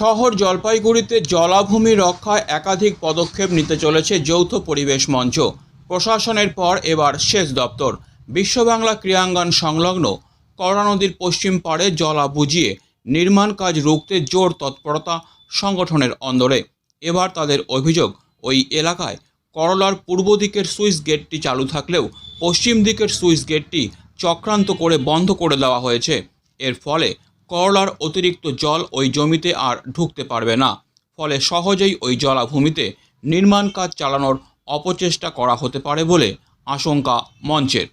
শহর জলপাইগুড়িতে জলাভূমি রক্ষায় একাধিক পদক্ষেপ নিতে চলেছে যৌথ পরিবেশ মঞ্চ। প্রশাসনের পর এবার শেষ দপ্তর। বিশ্ববাংলা ক্রিয়াঙ্গন সংলগ্ন করোনা নদীর পশ্চিম পাড়ে জলা বুঝিয়ে নির্মাণ কাজ রুখতে জোর তৎপরতা সংগঠনের অন্দরে। এবার তাদের অভিযোগ, ওই এলাকায় করলার পূর্ব দিকের সুইচ গেটটি চালু থাকলেও পশ্চিম দিকের সুইচ গেটটি চক্রান্ত করে বন্ধ করে দেওয়া হয়েছে। এর ফলে করলার অতিরিক্ত জল ওই জমিতে আর ঢুকতে পারবে না। ফলে সহজেই ওই জলাভূমিতে নির্মাণ কাজ চালানোর অপচেষ্টা করা হতে পারে বলে আশঙ্কা মঞ্চের।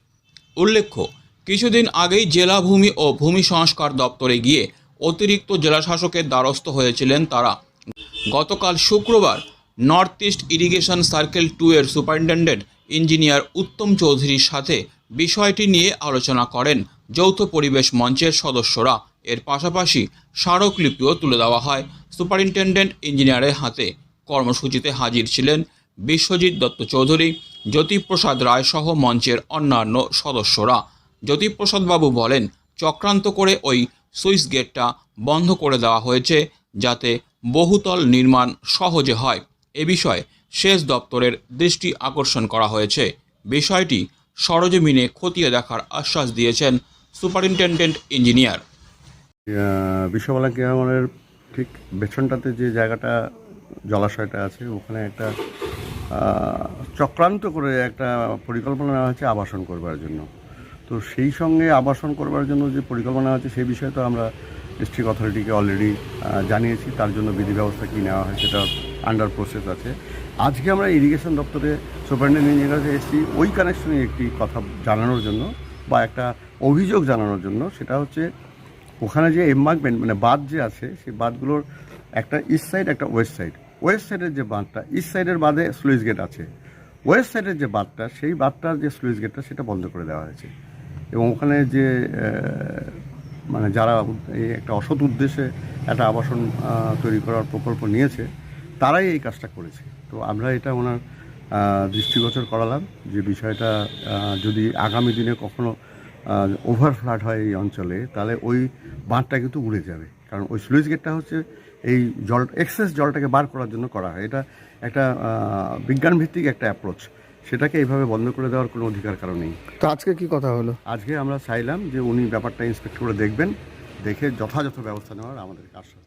উল্লেখ্য, কিছুদিন আগেই জেলা ভূমি ও ভূমি সংস্কার দপ্তরে গিয়ে অতিরিক্ত জেলাশাসকের দ্বারস্থ হয়েছিলেন তারা। গতকাল শুক্রবার north east irrigation circle two এর সুপারিনটেন্ডেন্ট ইঞ্জিনিয়ার উত্তম চৌধুরীর সাথে বিষয়টি নিয়ে আলোচনা করেন যৌথ পরিবেশ মঞ্চের সদস্যরা। এর পাশাপাশি স্মারকলিপিও তুলে দেওয়া হয়। সুপারিনটেন্ডেন্ট ইঞ্জিনিয়ারের হাতে কর্মসূচিতে হাজির ছিলেন বিশ্বজিৎ দত্ত চৌধুরী, জ্যোতিপ্রসাদ রায় সহ মঞ্চের অন্যান্য সদস্যরা। জ্যোতিপ্রসাদ বাবু বলেন, চক্রান্ত করে ওই সুইচ গেটটা বন্ধ করে দেওয়া হয়েছে যাতে বহুতল নির্মাণ সহজে হয়। এ বিষয়ে সেচ দপ্তরের দৃষ্টি আকর্ষণ করা হয়েছে। বিষয়টি সরজমিনে খতিয়ে দেখার আশ্বাস দিয়েছেন সুপারিনটেন্ডেন্ট ইঞ্জিনিয়ার। বিশ্ববালা ক্রীড়াঙ্গনের ঠিক পেছনটাতে যে জায়গাটা, জলাশয়টা আছে, ওখানে একটা চক্রান্ত করে একটা পরিকল্পনা নেওয়া হয়েছে আবাসন করবার জন্য। তো সেই সঙ্গে আবাসন করবার জন্য যে পরিকল্পনা আছে সেই বিষয়ে তো আমরা ডিস্ট্রিক্ট অথরিটিকে অলরেডি জানিয়েছি, তার জন্য বিধি ব্যবস্থা কী নেওয়া হয় সেটা আন্ডার প্রসেস আছে। আজকে আমরা ইরিগেশন দপ্তরে সুপারিনটেন্ডেন্ট ইঞ্জিনিয়ার কাছে এসেছি, ওই কানেকশনে একটি কথা জানানোর জন্য বা একটা অভিযোগ জানানোর জন্য, সেটা হচ্ছে ওখানে যে এম্বার্কমেন্ট মানে বাঁধ যে আছে, সেই বাঁধগুলোর একটা ইস্ট সাইড একটা ওয়েস্ট সাইড ওয়েস্ট সাইডের যে বাঁধটা ইস্ট সাইডের বাঁধে স্লুইস গেট আছে। ওয়েস্ট সাইডের যে বাঁধটা, সেই বাঁধটার যে স্লুইস গেটটা সেটা বন্ধ করে দেওয়া হয়েছে। এবং ওখানে যে মানে যারা এই একটা অসৎ উদ্দেশ্যে একটা আবাসন তৈরি করার প্রকল্প নিয়েছে, তারাই এই কাজটা করেছে। তো আমরা এটা ওনার দৃষ্টিগোচর করালাম যে বিষয়টা যদি আগামী দিনে কখনো ওভার ফ্লাড হয় এই অঞ্চলে তাহলে ওই বাঁধটা কিন্তু উড়ে যাবে। কারণ ওই স্লুইস গেটটা হচ্ছে এই জল এক্সেস জলটাকে বার করার জন্য করা হয়। এটা একটা বিজ্ঞানভিত্তিক একটা অ্যাপ্রোচ সেটাকে এইভাবে বন্ধ করে দেওয়ার কোনো অধিকার কারণ নেই। তো আজকে কি কথা হলো? আজকে আমরা চাইলাম যে উনি ব্যাপারটা ইন্সপেক্ট করে দেখবেন দেখে যথাযথ ব্যবস্থা নেওয়ার আমাদেরকে আশ্বাস